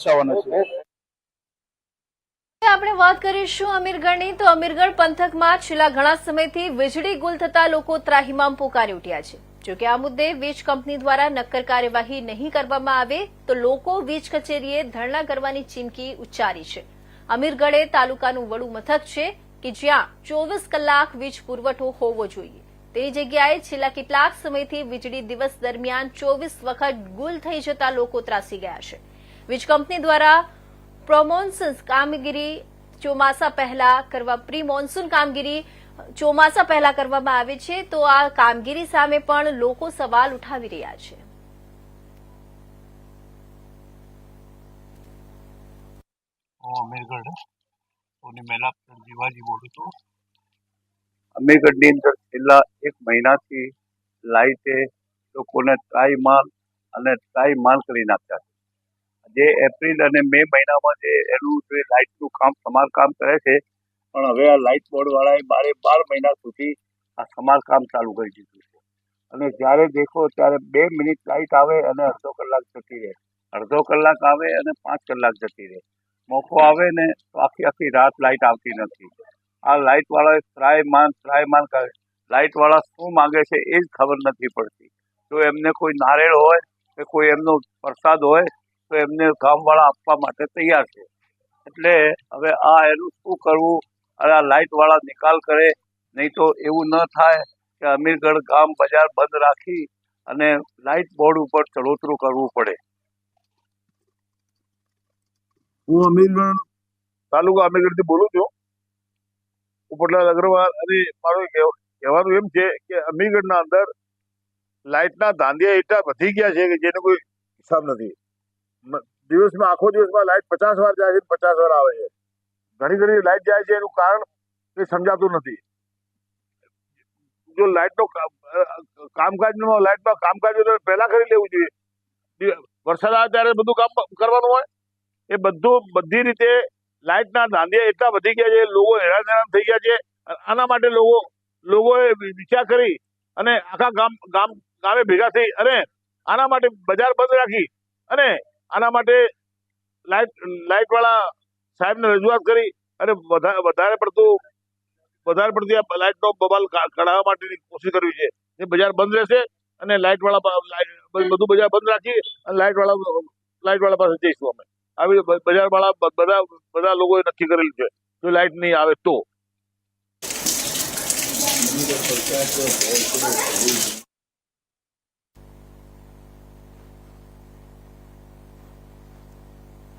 દર્શાવવાના છે. આપણે વાત કરીશું અમીરગઢની. તો અમીરગઢ પંથકમાં છેલ્લા ઘણા સમયથી વીજળી ગુલ થતા લોકો ત્રાહિમામ પોકારી ઉઠ્યા છે. જોકે આ મુદ્દે વીજ કંપની દ્વારા નક્કર કાર્યવાહી નહીં કરવામાં આવે, તો લોકો વીજ કચેરીએ ધરણા કરવાની ચીમકી ઉચ્ચારી છે. અમીરગઢ તાલુકાનું વડું મથક છે કે જ્યાં ચોવીસ કલાક વીજ પુરવઠો હોવો જોઈએ. તે જગ્યાએ છેલ્લા કેટલાક સમયથી વીજળી દિવસ દરમિયાન ચોવીસ વખત ગુલ થઈ જતા લોકો ત્રાસી ગયા છે. વીજ કંપની દ્વારા પ્રોમોન્સન્સ કામગીરી ચોમાસા પહેલા કરવા પ્રી મોન્સૂન કામગીરી ચોમાસા પહેલા કરવામાં આવે છે તો આ કામગીરી સામે પણ લોકો સવાલ ઉઠાવી રહ્યા છે. મેલા અમીરગઢની અંદર છેલ્લા એક મહિનાથી લાઇટે લોકોને ત્રાઈમાલ અને ત્રાઈમાલ કરી નાખ્યા છે. જે એપ્રિલ અને મે મહિનામાં જે એનું જે લાઇટનું કામ સમારકામ કરે છે, પણ હવે આ લાઇટ બોર્ડ વાળાએ બારે બાર મહિના સુધી આ સમારકામ ચાલુ કરી દીધું છે. અને જ્યારે દેખો ત્યારે બે મિનિટ લાઇટ આવે અને અડધો કલાક જતી રહે. અડધો કલાક આવે અને પાંચ કલાક જતી રહે. મોકો આવે ને તો આખી આખી રાત લાઇટ આવતી નથી. આ લાઇટ માન ફ્રાય માન કરે. લાઇટ વાળા શું માંગે છે એ જ ખબર નથી પડતી. જો એમને કોઈ નારેળ હોય કે કોઈ એમનો પ્રસાદ હોય તો એમને કામવાળા આપવા માટે તૈયાર છે. એટલે હવે આ એનું શું કરવું? અને આ લાઇટ વાળા નિકાલ કરે. નહીં તો એવું ન થાય કે અમીરગઢ ગામ બજાર બંધ રાખી અને લાઇટ બોર્ડ ઉપર ચડોતરું કરવું પડે. હું અમીરગઢ તાલુકા અમીરગઢથી બોલું છું. ઉપરલાલ અગ્રવાલ અને મારું કહેવાનું એમ છે કે અમીરગઢના અંદર લાઇટના ધાંધિયા એટલા વધી ગયા છે કે જેનો કોઈ હિસાબ નથી. દિવસમાં આખો દિવસમાં લાઇટ પચાસ વાર જાય છે પચાસ વાર આવે છે. ઘણી ઘણી લાઇટ જાય છે એનું કારણ એ સમજાતું નથી. જો લાઇટનો કામકાજનો લાઇટમાં કામકાજ પહેલા કરી લેવું જોઈએ. વરસાદ આવે ત્યારે બધું કામ કરવાનું હોય. એ બધું બધી રીતે લાઇટના ધાંધિયા એટલા વધી ગયા છે, લોકો હેરાન હેરાન થઈ ગયા છે. આના માટે લોકો લોકોએ વિચાર કરી અને આખા ગામ ગામ ગામે ભેગા થઈ અને આના માટે બજાર બંધ રાખી અને આના માટે લાઇટ, લાઇટવાળા સાહેબને રજૂઆત કરી અને વધારે પડતું, વધારે પડતી આ લાઇટનો બબાલ કઢાવવા માટેની કોશિશ કરવી છે. એ બજાર બંધ રહેશે અને લાઇટવાળા બધું બજાર બંધ રાખી અને લાઇટવાળા વાળા લાઇટ વાળા પાસે જઈશું અમે. આવી બજારવાળા બજાર વાળા બધા બધા લોકોએ નક્કી કરેલું છે. જો લાઇટ નહીં આવે તો.